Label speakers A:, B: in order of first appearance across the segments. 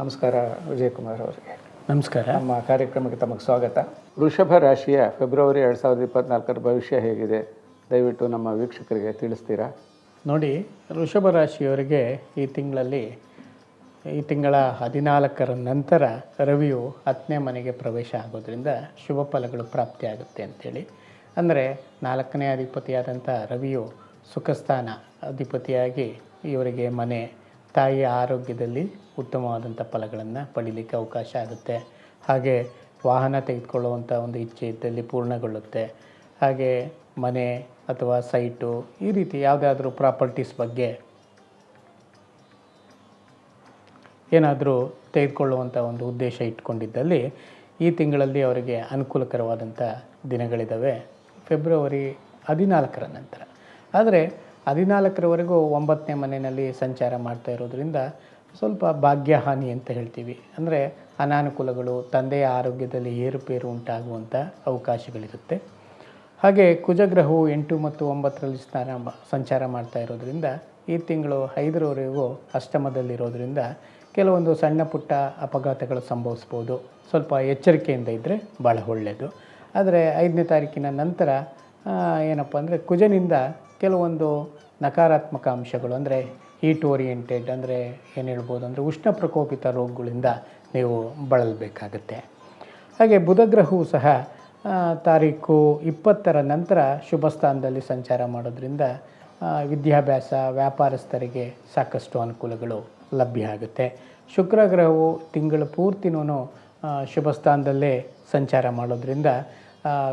A: ನಮಸ್ಕಾರ ವಿಜಯಕುಮಾರ್ ಅವರಿಗೆ.
B: ನಮಸ್ಕಾರ.
A: ನಮ್ಮ ಕಾರ್ಯಕ್ರಮಕ್ಕೆ ತಮಗೆ ಸ್ವಾಗತ. ವೃಷಭ ರಾಶಿಯ ಫೆಬ್ರವರಿ ಎರಡು ಸಾವಿರದ ಇಪ್ಪತ್ನಾಲ್ಕರ ಭವಿಷ್ಯ ಹೇಗಿದೆ? ದಯವಿಟ್ಟು ನಮ್ಮ ವೀಕ್ಷಕರಿಗೆ ತಿಳಿಸ್ತೀರಾ?
B: ನೋಡಿ ವೃಷಭ ರಾಶಿಯವರಿಗೆ ಈ ತಿಂಗಳಲ್ಲಿ ಈ ತಿಂಗಳ ಹದಿನಾಲ್ಕರ ನಂತರ ರವಿಯು ಹತ್ತನೇ ಮನೆಗೆ ಪ್ರವೇಶ ಆಗೋದ್ರಿಂದ ಶುಭ ಫಲಗಳು ಪ್ರಾಪ್ತಿಯಾಗುತ್ತೆ ಅಂಥೇಳಿ ಅಂದರೆ ನಾಲ್ಕನೇ ಅಧಿಪತಿಯಾದಂಥ ರವಿಯು ಸುಖಸ್ಥಾನ ಅಧಿಪತಿಯಾಗಿ ಇವರಿಗೆ ಮನೆ ತಾಯಿಯ ಆರೋಗ್ಯದಲ್ಲಿ ಉತ್ತಮವಾದಂಥ ಫಲಗಳನ್ನು ಪಡೀಲಿಕ್ಕೆ ಅವಕಾಶ ಆಗುತ್ತೆ. ಹಾಗೆ ವಾಹನ ತೆಗೆದುಕೊಳ್ಳುವಂಥ ಒಂದು ಇಚ್ಛೆ ಇದ್ದಲ್ಲಿ ಪೂರ್ಣಗೊಳ್ಳುತ್ತೆ. ಹಾಗೆ ಮನೆ ಅಥವಾ ಸೈಟು ಈ ರೀತಿ ಯಾವುದಾದ್ರೂ ಪ್ರಾಪರ್ಟೀಸ್ ಬಗ್ಗೆ ಏನಾದರೂ ತೆಗೆದುಕೊಳ್ಳುವಂಥ ಒಂದು ಉದ್ದೇಶ ಇಟ್ಕೊಂಡಿದ್ದಲ್ಲಿ ಈ ತಿಂಗಳಲ್ಲಿ ಅವರಿಗೆ ಅನುಕೂಲಕರವಾದಂಥ ದಿನಗಳಿದ್ದಾವೆ ಫೆಬ್ರವರಿ ಹದಿನಾಲ್ಕರ ನಂತರ. ಆದರೆ ಹದಿನಾಲ್ಕರವರೆಗೂ ಒಂಬತ್ತನೇ ಮನೆಯಲ್ಲಿ ಸಂಚಾರ ಮಾಡ್ತಾ ಇರೋದ್ರಿಂದ ಸ್ವಲ್ಪ ಭಾಗ್ಯಹಾನಿ ಅಂತ ಹೇಳ್ತೀವಿ. ಅಂದರೆ ಅನಾನುಕೂಲಗಳು, ತಂದೆಯ ಆರೋಗ್ಯದಲ್ಲಿ ಏರುಪೇರು ಉಂಟಾಗುವಂಥ ಅವಕಾಶಗಳಿರುತ್ತೆ. ಹಾಗೆ ಕುಜಗ್ರಹವು ಎಂಟು ಮತ್ತು ಒಂಬತ್ತರಲ್ಲಿ ಸ್ನಾನ ಸಂಚಾರ ಮಾಡ್ತಾ ಇರೋದ್ರಿಂದ ಈ ತಿಂಗಳು ಐದರವರೆಗೂ ಅಷ್ಟಮದಲ್ಲಿರೋದ್ರಿಂದ ಕೆಲವೊಂದು ಸಣ್ಣ ಪುಟ್ಟ ಅಪಘಾತಗಳು ಸಂಭವಿಸ್ಬೋದು. ಸ್ವಲ್ಪ ಎಚ್ಚರಿಕೆಯಿಂದ ಇದ್ದರೆ ಭಾಳ ಒಳ್ಳೆಯದು ಆದರೆ ಐದನೇ ತಾರೀಕಿನ ನಂತರ ಏನಪ್ಪ ಅಂದರೆ ಕುಜನಿಂದ ಕೆಲವೊಂದು ನಕಾರಾತ್ಮಕ ಅಂಶಗಳು, ಅಂದರೆ ಹೀಟ್ ಓರಿಯೆಂಟೆಡ್ ಅಂದರೆ ಏನು ಹೇಳ್ಬೋದು, ಅಂದರೆ ಉಷ್ಣ ಪ್ರಕೋಪಿತ ರೋಗಗಳಿಂದ ನೀವು ಬಳಲಬೇಕಾಗತ್ತೆ. ಹಾಗೆ ಬುಧಗ್ರಹವು ಸಹ ತಾರೀಕು ಇಪ್ಪತ್ತರ ನಂತರ ಶುಭ ಸ್ಥಾನದಲ್ಲಿ ಸಂಚಾರ ಮಾಡೋದ್ರಿಂದ ವಿದ್ಯಾಭ್ಯಾಸ, ವ್ಯಾಪಾರಸ್ಥರಿಗೆ ಸಾಕಷ್ಟು ಅನುಕೂಲಗಳು ಲಭ್ಯ ಆಗುತ್ತೆ. ಶುಕ್ರ ಗ್ರಹವು ತಿಂಗಳು ಪೂರ್ತಿನೂ ಶುಭ ಸ್ಥಾನದಲ್ಲೇ ಸಂಚಾರ ಮಾಡೋದ್ರಿಂದ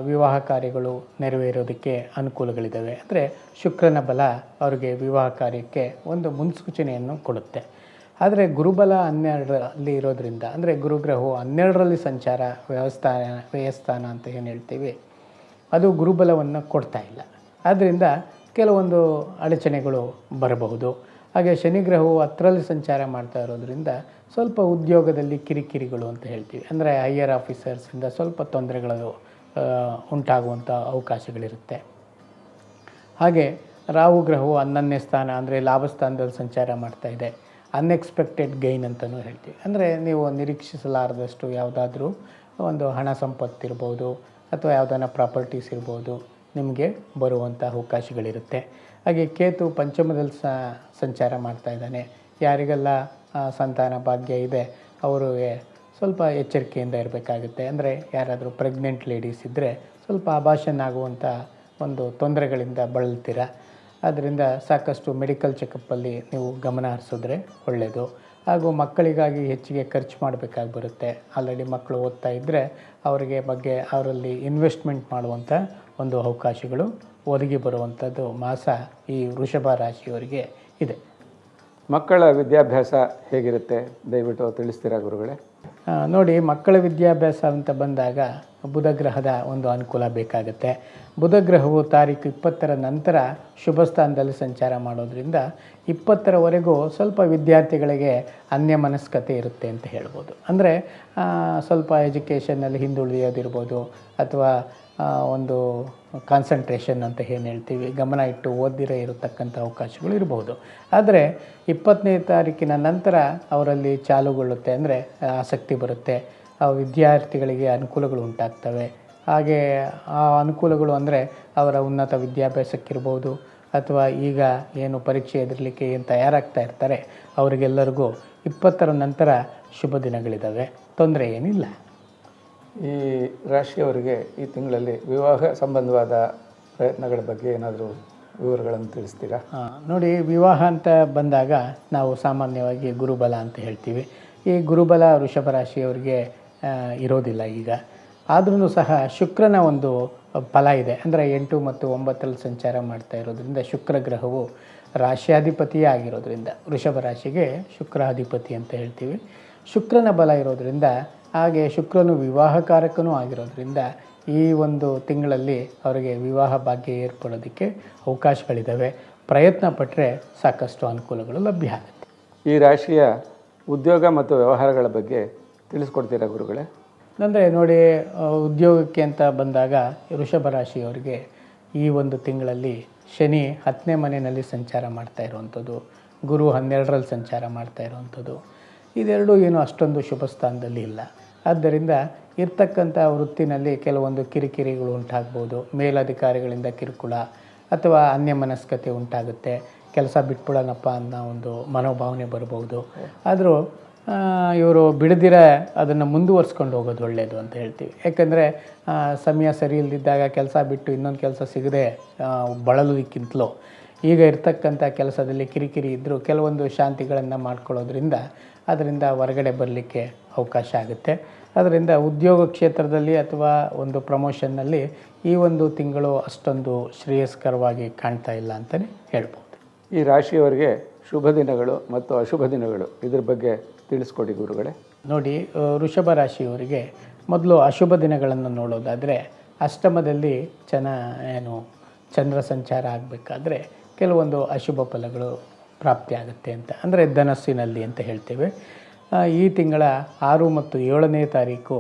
B: ವಿವಾಹ ಕಾರ್ಯಗಳು ನೆರವೇರೋದಕ್ಕೆ ಅನುಕೂಲಗಳಿದ್ದಾವೆ. ಅಂದರೆ ಶುಕ್ರನ ಬಲ ಅವರಿಗೆ ವಿವಾಹ ಕಾರ್ಯಕ್ಕೆ ಒಂದು ಮುನ್ಸೂಚನೆಯನ್ನು ಕೊಡುತ್ತೆ. ಆದರೆ ಗುರುಬಲ ಹನ್ನೆರಡರಲ್ಲಿ ಇರೋದರಿಂದ, ಅಂದರೆ ಗುರುಗ್ರಹವು ಹನ್ನೆರಡರಲ್ಲಿ ಸಂಚಾರ, ವ್ಯವಸ್ಥಾನ, ವ್ಯಯಸ್ಥಾನ ಅಂತ ಏನು ಹೇಳ್ತೀವಿ, ಅದು ಗುರುಬಲವನ್ನು ಕೊಡ್ತಾ ಇಲ್ಲ. ಆದ್ದರಿಂದ ಕೆಲವೊಂದು ಅಡಚಣೆಗಳು ಬರಬಹುದು. ಹಾಗೆ ಶನಿಗ್ರಹವು ಹತ್ತರಲ್ಲಿ ಸಂಚಾರ ಮಾಡ್ತಾ ಇರೋದರಿಂದ ಸ್ವಲ್ಪ ಉದ್ಯೋಗದಲ್ಲಿ ಕಿರಿಕಿರಿಗಳು ಅಂತ ಹೇಳ್ತೀವಿ. ಅಂದರೆ ಹೈಯರ್ ಆಫೀಸರ್ಸಿಂದ ಸ್ವಲ್ಪ ತೊಂದರೆಗಳು ಉಂಟಾಗುವಂಥ ಅವಕಾಶಗಳಿರುತ್ತೆ. ಹಾಗೆ ರಾಹು ಗ್ರಹವು ಹನ್ನೊಂದನೇ ಸ್ಥಾನ ಅಂದರೆ ಲಾಭ ಸ್ಥಾನದಲ್ಲಿ ಸಂಚಾರ ಮಾಡ್ತಾ ಇದೆ. ಅನ್ಎಕ್ಸ್ಪೆಕ್ಟೆಡ್ ಗೈನ್ ಅಂತಲೂ ಹೇಳ್ತೀವಿ. ಅಂದರೆ ನೀವು ನಿರೀಕ್ಷಿಸಲಾರದಷ್ಟು ಯಾವುದಾದ್ರೂ ಒಂದು ಹಣ ಸಂಪತ್ತಿರ್ಬೋದು ಅಥವಾ ಯಾವುದಾನ ಪ್ರಾಪರ್ಟೀಸ್ ಇರ್ಬೋದು ನಿಮಗೆ ಬರುವಂಥ ಅವಕಾಶಗಳಿರುತ್ತೆ. ಹಾಗೆ ಕೇತು ಪಂಚಮದಲ್ಲಿ ಸಂಚಾರ ಮಾಡ್ತಾ ಇದ್ದಾನೆ. ಯಾರಿಗೆಲ್ಲ ಸಂತಾನ ಭಾಗ್ಯ ಇದೆ, ಅವರಿಗೆ ಸ್ವಲ್ಪ ಎಚ್ಚರಿಕೆಯಿಂದ ಇರಬೇಕಾಗುತ್ತೆ. ಅಂದರೆ ಯಾರಾದರೂ ಪ್ರೆಗ್ನೆಂಟ್ ಲೇಡೀಸ್ ಇದ್ದರೆ ಸ್ವಲ್ಪ ಅಭಾಷಣ ಆಗುವಂಥ ಒಂದು ತೊಂದರೆಗಳಿಂದ ಬಳಲ್ತೀರ? ಆದ್ದರಿಂದ ಸಾಕಷ್ಟು ಮೆಡಿಕಲ್ ಚೆಕಪ್ಪಲ್ಲಿ ನೀವು ಗಮನ ಹರಿಸಿದ್ರೆ ಒಳ್ಳೆಯದು ಹಾಗೂ ಮಕ್ಕಳಿಗಾಗಿ ಹೆಚ್ಚಿಗೆ ಖರ್ಚು ಮಾಡಬೇಕಾಗಿ ಬರುತ್ತೆ ಆಲ್ರೆಡಿ ಮಕ್ಕಳು ಓದ್ತಾ ಇದ್ದರೆ ಅವರಿಗೆ ಬಗ್ಗೆ ಅವರಲ್ಲಿ ಇನ್ವೆಸ್ಟ್ಮೆಂಟ್ ಮಾಡುವಂಥ ಒಂದು ಅವಕಾಶಗಳು ಒದಗಿ ಬರುವಂಥದ್ದು ಮಾಸ ಈ ವೃಷಭ ರಾಶಿಯವರಿಗೆ ಇದೆ.
A: ಮಕ್ಕಳ ವಿದ್ಯಾಭ್ಯಾಸ ಹೇಗಿರುತ್ತೆ? ದಯವಿಟ್ಟು ತಿಳಿಸ್ತೀರಾ ಗುರುಗಳೇ?
B: ನೋಡಿ, ಮಕ್ಕಳ ವಿದ್ಯಾಭ್ಯಾಸ ಅಂತ ಬಂದಾಗ ಬುಧ ಗ್ರಹದ ಒಂದು ಅನುಕೂಲ ಬೇಕಾಗುತ್ತೆ. ಬುಧ ಗ್ರಹವು ತಾರೀಕು ಇಪ್ಪತ್ತರ ನಂತರ ಶುಭ ಸ್ಥಾನದಲ್ಲಿ ಸಂಚಾರ ಮಾಡೋದ್ರಿಂದ ಇಪ್ಪತ್ತರವರೆಗೂ ಸ್ವಲ್ಪ ವಿದ್ಯಾರ್ಥಿಗಳಿಗೆ ಅನ್ಯ ಮನಸ್ಕತೆ ಇರುತ್ತೆ ಅಂತ ಹೇಳ್ಬೋದು. ಅಂದರೆ ಸ್ವಲ್ಪ ಎಜುಕೇಷನ್ನಲ್ಲಿ ಹಿಂದುಳಿಯೋದಿರ್ಬೋದು ಅಥವಾ ಒಂದು ಕಾನ್ಸಂಟ್ರೇಷನ್ ಅಂತ ಏನು ಹೇಳ್ತೀವಿ, ಗಮನ ಇಟ್ಟು ಓದಿರೇ ಇರತಕ್ಕಂಥ ಅವಕಾಶಗಳು ಇರಬಹುದು ಆದರೆ ಇಪ್ಪತ್ತನೇ ತಾರೀಕಿನ ನಂತರ ಅವರಲ್ಲಿ ಚಾಲುಗೊಳ್ಳುತ್ತೆ ಅಂದರೆ ಆಸಕ್ತಿ ಬರುತ್ತೆ, ಆ ವಿದ್ಯಾರ್ಥಿಗಳಿಗೆ ಅನುಕೂಲಗಳು ಉಂಟಾಗ್ತವೆ. ಹಾಗೆ ಆ ಅನುಕೂಲಗಳು ಅಂದರೆ ಅವರ ಉನ್ನತ ವಿದ್ಯಾಭ್ಯಾಸಕ್ಕಿರ್ಬೋದು, ಅಥವಾ ಈಗ ಏನು ಪರೀಕ್ಷೆ ಎದುರಲಿಕ್ಕೆ ಏನು ತಯಾರಾಗ್ತಾ ಇರ್ತಾರೆ, ಅವರಿಗೆಲ್ಲರಿಗೂ ಇಪ್ಪತ್ತರ ನಂತರ ಶುಭ ದಿನಗಳಿದ್ದಾವೆ ತೊಂದರೆ ಏನಿಲ್ಲ.
A: ಈ ರಾಶಿಯವರಿಗೆ ಈ ತಿಂಗಳಲ್ಲಿ ವಿವಾಹ ಸಂಬಂಧವಾದ ಪ್ರಯತ್ನಗಳ ಬಗ್ಗೆ ಏನಾದರೂ ವಿವರಗಳನ್ನು ತಿಳಿಸ್ತೀರಾ?
B: ನೋಡಿ, ವಿವಾಹ ಅಂತ ಬಂದಾಗ ನಾವು ಸಾಮಾನ್ಯವಾಗಿ ಗುರುಬಲ ಅಂತ ಹೇಳ್ತೀವಿ. ಈ ಗುರುಬಲ ವೃಷಭ ರಾಶಿಯವರಿಗೆ ಇರೋದಿಲ್ಲ ಈಗ. ಆದ್ರೂ ಸಹ ಶುಕ್ರನ ಒಂದು ಫಲ ಇದೆ. ಅಂದರೆ ಎಂಟು ಮತ್ತು ಒಂಬತ್ತರಲ್ಲಿ ಸಂಚಾರ ಮಾಡ್ತಾ ಇರೋದ್ರಿಂದ ಶುಕ್ರ ಗ್ರಹವು ರಾಶ್ಯಾಧಿಪತಿಯೇ ಆಗಿರೋದ್ರಿಂದ, ವೃಷಭ ರಾಶಿಗೆ ಶುಕ್ರಾಧಿಪತಿ ಅಂತ ಹೇಳ್ತೀವಿ. ಶುಕ್ರನ ಬಲ ಇರೋದ್ರಿಂದ ಹಾಗೆ ಶುಕ್ರನು ವಿವಾಹಕಾರಕನೂ ಆಗಿರೋದ್ರಿಂದ ಈ ಒಂದು ತಿಂಗಳಲ್ಲಿ ಅವರಿಗೆ ವಿವಾಹ ಭಾಗ್ಯ ಏರ್ಪಡೋದಕ್ಕೆ ಅವಕಾಶಗಳಿದ್ದಾವೆ. ಪ್ರಯತ್ನ ಪಟ್ಟರೆ ಸಾಕಷ್ಟು ಅನುಕೂಲಗಳು ಲಭ್ಯ ಆಗುತ್ತೆ.
A: ಈ ರಾಶಿಯ ಉದ್ಯೋಗ ಮತ್ತು ವ್ಯವಹಾರಗಳ ಬಗ್ಗೆ ತಿಳಿಸ್ಕೊಡ್ತೀರಾ ಗುರುಗಳೇ?
B: ಅಂದರೆ ನೋಡಿ ಉದ್ಯೋಗಕ್ಕೆ ಅಂತ ಬಂದಾಗ ವೃಷಭ ರಾಶಿಯವರಿಗೆ ಈ ಒಂದು ತಿಂಗಳಲ್ಲಿ ಶನಿ ಹತ್ತನೇ ಮನೆಯಲ್ಲಿ ಸಂಚಾರ ಮಾಡ್ತಾ ಇರುವಂಥದ್ದು ಗುರು ಹನ್ನೆರಡರಲ್ಲಿ ಸಂಚಾರ ಮಾಡ್ತಾ ಇರುವಂಥದ್ದು. ಇದೆರಡೂ ಏನು ಅಷ್ಟೊಂದು ಶುಭ ಸ್ಥಾನದಲ್ಲಿ ಇಲ್ಲ. ಆದ್ದರಿಂದ ಇರ್ತಕ್ಕಂಥ ವೃತ್ತಿನಲ್ಲಿ ಕೆಲವೊಂದು ಕಿರಿಕಿರಿಗಳು ಉಂಟಾಗ್ಬೋದು. ಮೇಲಧಿಕಾರಿಗಳಿಂದ ಕಿರುಕುಳ ಅಥವಾ ಅನ್ಯಮನಸ್ಕತೆ ಉಂಟಾಗುತ್ತೆ. ಕೆಲಸ ಬಿಟ್ಬಿಡೋಣಪ್ಪ ಅನ್ನೋ ಒಂದು ಮನೋಭಾವನೆ ಬರ್ಬೋದು ಆದರೂ ಇವರು ಬಿಡದಿರ ಅದನ್ನು ಮುಂದುವರ್ಸ್ಕೊಂಡು ಹೋಗೋದು ಒಳ್ಳೆಯದು ಅಂತ ಹೇಳ್ತೀವಿ. ಯಾಕಂದರೆ ಸಮಯ ಸರಿ ಇಲ್ಲದಿದ್ದಾಗ ಕೆಲಸ ಬಿಟ್ಟು ಇನ್ನೊಂದು ಕೆಲಸ ಸಿಗದೆ ಆ, ಬಳಲೋದಕ್ಕಿಂತಲೂ ಈಗ ಇರ್ತಕ್ಕಂಥ ಕೆಲಸದಲ್ಲಿ ಕಿರಿಕಿರಿ ಇದ್ದರೂ ಕೆಲವೊಂದು ಶಾಂತಿಗಳನ್ನು ಮಾಡ್ಕೊಳ್ಳೋದ್ರಿಂದ ಅದರಿಂದ ಹೊರಗಡೆ ಬರಲಿಕ್ಕೆ ಅವಕಾಶ ಆಗುತ್ತೆ. ಅದರಿಂದ ಉದ್ಯೋಗ ಕ್ಷೇತ್ರದಲ್ಲಿ ಅಥವಾ ಒಂದು ಪ್ರಮೋಷನ್ನಲ್ಲಿ ಈ ಒಂದು ತಿಂಗಳು ಅಷ್ಟೊಂದು ಶ್ರೇಯಸ್ಕರವಾಗಿ ಕಾಣ್ತಾ ಇಲ್ಲ ಅಂತಲೇ ಹೇಳ್ಬೋದು.
A: ಈ ರಾಶಿಯವರಿಗೆ ಶುಭ ದಿನಗಳು ಮತ್ತು ಅಶುಭ ದಿನಗಳು ಇದ್ರ ಬಗ್ಗೆ ತಿಳಿಸ್ಕೊಡಿ ಗುರುಗಳೇ.
B: ನೋಡಿ ವೃಷಭ ರಾಶಿಯವರಿಗೆ ಮೊದಲು ಅಶುಭ ದಿನಗಳನ್ನು ನೋಡೋದಾದರೆ ಅಷ್ಟಮದಲ್ಲಿ ಚೆನ್ನ ಏನು ಚಂದ್ರ ಸಂಚಾರ ಆಗಬೇಕಾದ್ರೆ ಕೆಲವೊಂದು ಅಶುಭ ಫಲಗಳು ಪ್ರಾಪ್ತಿಯಾಗುತ್ತೆ ಅಂತ, ಅಂದರೆ ಧನಸ್ಸಿನಲ್ಲಿ ಅಂತ ಹೇಳ್ತೇವೆ. ಈ ತಿಂಗಳ ಆರು ಮತ್ತು ಏಳನೇ ತಾರೀಕು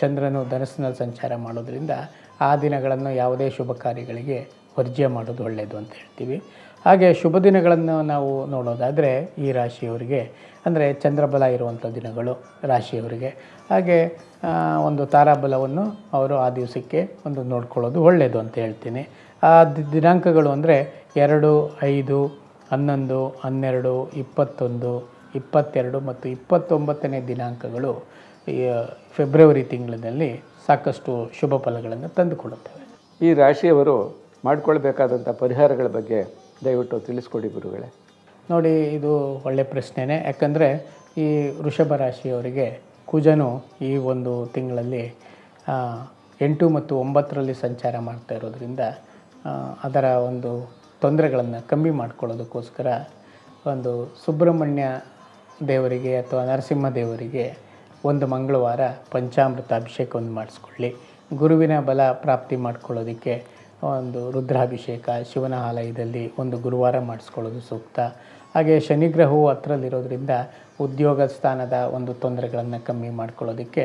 B: ಚಂದ್ರನು ಧನಸ್ಸಿನಲ್ಲಿ ಸಂಚಾರ ಮಾಡೋದ್ರಿಂದ ಆ ದಿನಗಳನ್ನು ಯಾವುದೇ ಶುಭ ಕಾರ್ಯಗಳಿಗೆ ವರ್ಜ್ಯ ಮಾಡೋದು ಒಳ್ಳೆಯದು ಅಂತ ಹೇಳ್ತೀವಿ. ಹಾಗೆ ಶುಭ ದಿನಗಳನ್ನು ನಾವು ನೋಡೋದಾದರೆ ಈ ರಾಶಿಯವರಿಗೆ, ಅಂದರೆ ಚಂದ್ರಬಲ ಇರುವಂಥ ದಿನಗಳು ರಾಶಿಯವರಿಗೆ. ಹಾಗೆ ಒಂದು ತಾರಾಬಲವನ್ನು ಅವರು ಆ ದಿವಸಕ್ಕೆ ಒಂದು ನೋಡ್ಕೊಳ್ಳೋದು ಒಳ್ಳೆಯದು ಅಂತ ಹೇಳ್ತೀನಿ. ಆ ದಿನಾಂಕಗಳು ಅಂದರೆ ಎರಡು ಐದು ಹನ್ನೊಂದು ಹನ್ನೆರಡು ಇಪ್ಪತ್ತೊಂದು ಇಪ್ಪತ್ತೆರಡು ಮತ್ತು ಇಪ್ಪತ್ತೊಂಬತ್ತನೇ ದಿನಾಂಕಗಳು ಈ ಫೆಬ್ರವರಿ ತಿಂಗಳಿನಲ್ಲಿ ಸಾಕಷ್ಟು ಶುಭ ಫಲಗಳನ್ನು ತಂದುಕೊಡುತ್ತವೆ.
A: ಈ ರಾಶಿಯವರು ಮಾಡಿಕೊಳ್ಬೇಕಾದಂಥ ಪರಿಹಾರಗಳ ಬಗ್ಗೆ ದಯವಿಟ್ಟು ತಿಳಿಸ್ಕೊಡಿ ಗುರುಗಳೇ.
B: ನೋಡಿ ಇದು ಒಳ್ಳೆ ಪ್ರಶ್ನೆನೇ. ಯಾಕಂದರೆ ಈ ವೃಷಭ ರಾಶಿಯವರಿಗೆ ಕುಜನು ಈ ಒಂದು ತಿಂಗಳಲ್ಲಿ ಎಂಟು ಮತ್ತು ಒಂಬತ್ತರಲ್ಲಿ ಸಂಚಾರ ಮಾಡ್ತಾ ಇರೋದ್ರಿಂದ ಅದರ ಒಂದು ತೊಂದರೆಗಳನ್ನು ಕಮ್ಮಿ ಮಾಡ್ಕೊಳ್ಳೋದಕ್ಕೋಸ್ಕರ ಒಂದು ಸುಬ್ರಹ್ಮಣ್ಯ ದೇವರಿಗೆ ಅಥವಾ ನರಸಿಂಹ ದೇವರಿಗೆ ಒಂದು ಮಂಗಳವಾರ ಪಂಚಾಮೃತ ಅಭಿಷೇಕವನ್ನು ಮಾಡಿಸ್ಕೊಳ್ಳಿ. ಗುರುವಿನ ಬಲ ಪ್ರಾಪ್ತಿ ಮಾಡ್ಕೊಳ್ಳೋದಕ್ಕೆ ಒಂದು ರುದ್ರಾಭಿಷೇಕ, ಶಿವನ ಆಲಯದಲ್ಲಿ ಒಂದು ಗುರುವಾರ ಮಾಡಿಸ್ಕೊಳ್ಳೋದು ಸೂಕ್ತ. ಹಾಗೆ ಶನಿಗ್ರಹವು ಹತ್ರಲ್ಲಿರೋದ್ರಿಂದ ಉದ್ಯೋಗ ಸ್ಥಾನದ ಒಂದು ತೊಂದರೆಗಳನ್ನು ಕಮ್ಮಿ ಮಾಡ್ಕೊಳ್ಳೋದಕ್ಕೆ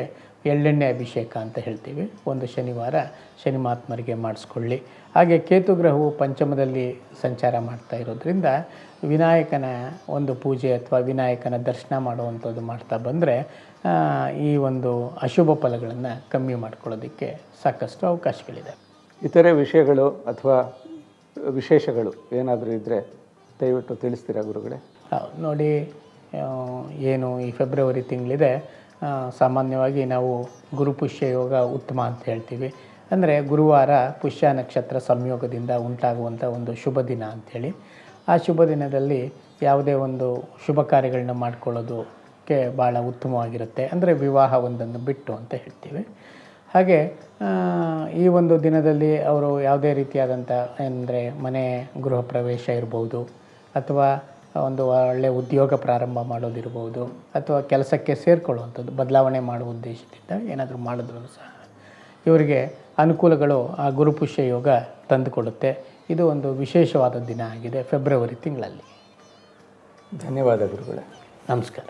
B: ಎಳ್ಳೆಣ್ಣೆ ಅಭಿಷೇಕ ಅಂತ ಹೇಳ್ತೀವಿ. ಒಂದು ಶನಿವಾರ ಶನಿ ಮಹಾತ್ಮರಿಗೆ ಮಾಡಿಸ್ಕೊಳ್ಳಿ. ಹಾಗೆ ಕೇತು ಗ್ರಹವು ಪಂಚಮದಲ್ಲಿ ಸಂಚಾರ ಮಾಡ್ತಾ ಇರೋದ್ರಿಂದ ವಿನಾಯಕನ ಒಂದು ಪೂಜೆ ಅಥವಾ ವಿನಾಯಕನ ದರ್ಶನ ಮಾಡುವಂಥದ್ದು ಮಾಡ್ತಾ ಬಂದರೆ ಈ ಒಂದು ಅಶುಭ ಫಲಗಳನ್ನು ಕಮ್ಮಿ ಮಾಡ್ಕೊಳ್ಳೋದಕ್ಕೆ ಸಾಕಷ್ಟು ಅವಕಾಶಗಳಿದೆ.
A: ಇತರೆ ವಿಷಯಗಳು ಅಥವಾ ವಿಶೇಷಗಳು ಏನಾದರೂ ಇದ್ದರೆ ದಯವಿಟ್ಟು ತಿಳಿಸ್ತೀರಾ ಗುರುಗಳೇ?
B: ನೋಡಿ ಏನು ಈ ಫೆಬ್ರವರಿ ತಿಂಗಳಿದೆ ಸಾಮಾನ್ಯವಾಗಿ ನಾವು ಗುರು ಪುಷ್ಯ ಯೋಗ ಉತ್ತಮ ಅಂತ ಹೇಳ್ತೀವಿ. ಅಂದರೆ ಗುರುವಾರ ಪುಷ್ಯ ನಕ್ಷತ್ರ ಸಂಯೋಗದಿಂದ ಉಂಟಾಗುವಂಥ ಒಂದು ಶುಭ ದಿನ ಅಂಥೇಳಿ ಆ ಶುಭ ದಿನದಲ್ಲಿ ಯಾವುದೇ ಒಂದು ಶುಭ ಕಾರ್ಯಗಳನ್ನ ಮಾಡಿಕೊಳ್ಳೋದಕ್ಕೆ ಭಾಳ ಉತ್ತಮವಾಗಿರುತ್ತೆ. ಅಂದರೆ ವಿವಾಹ ಒಂದನ್ನು ಬಿಟ್ಟು ಅಂತ ಹೇಳ್ತೀವಿ. ಹಾಗೆ ಈ ಒಂದು ದಿನದಲ್ಲಿ ಅವರು ಯಾವುದೇ ರೀತಿಯಾದಂಥ ಅಂದರೆ ಮನೆ ಗೃಹ ಪ್ರವೇಶ ಇರ್ಬೋದು ಅಥವಾ ಒಂದು ಒಳ್ಳೆಯ ಉದ್ಯೋಗ ಪ್ರಾರಂಭ ಮಾಡೋದಿರ್ಬೋದು ಅಥವಾ ಕೆಲಸಕ್ಕೆ ಸೇರಿಕೊಳ್ಳುವಂಥದ್ದು ಬದಲಾವಣೆ ಮಾಡುವ ಉದ್ದೇಶದಿಂದ ಏನಾದರೂ ಮಾಡಿದ್ರು ಸಹ. ಇವರಿಗೆ ಅನುಕೂಲಗಳು ಆ ಗುರುಪುಷ್ಯ ಯೋಗ ತಂದುಕೊಡುತ್ತೆ. ಇದು ಒಂದು ವಿಶೇಷವಾದ ದಿನ ಆಗಿದೆ ಫೆಬ್ರವರಿ ತಿಂಗಳಲ್ಲಿ.
A: ಧನ್ಯವಾದ ಗುರುಗಳೇ.
B: ನಮಸ್ಕಾರ.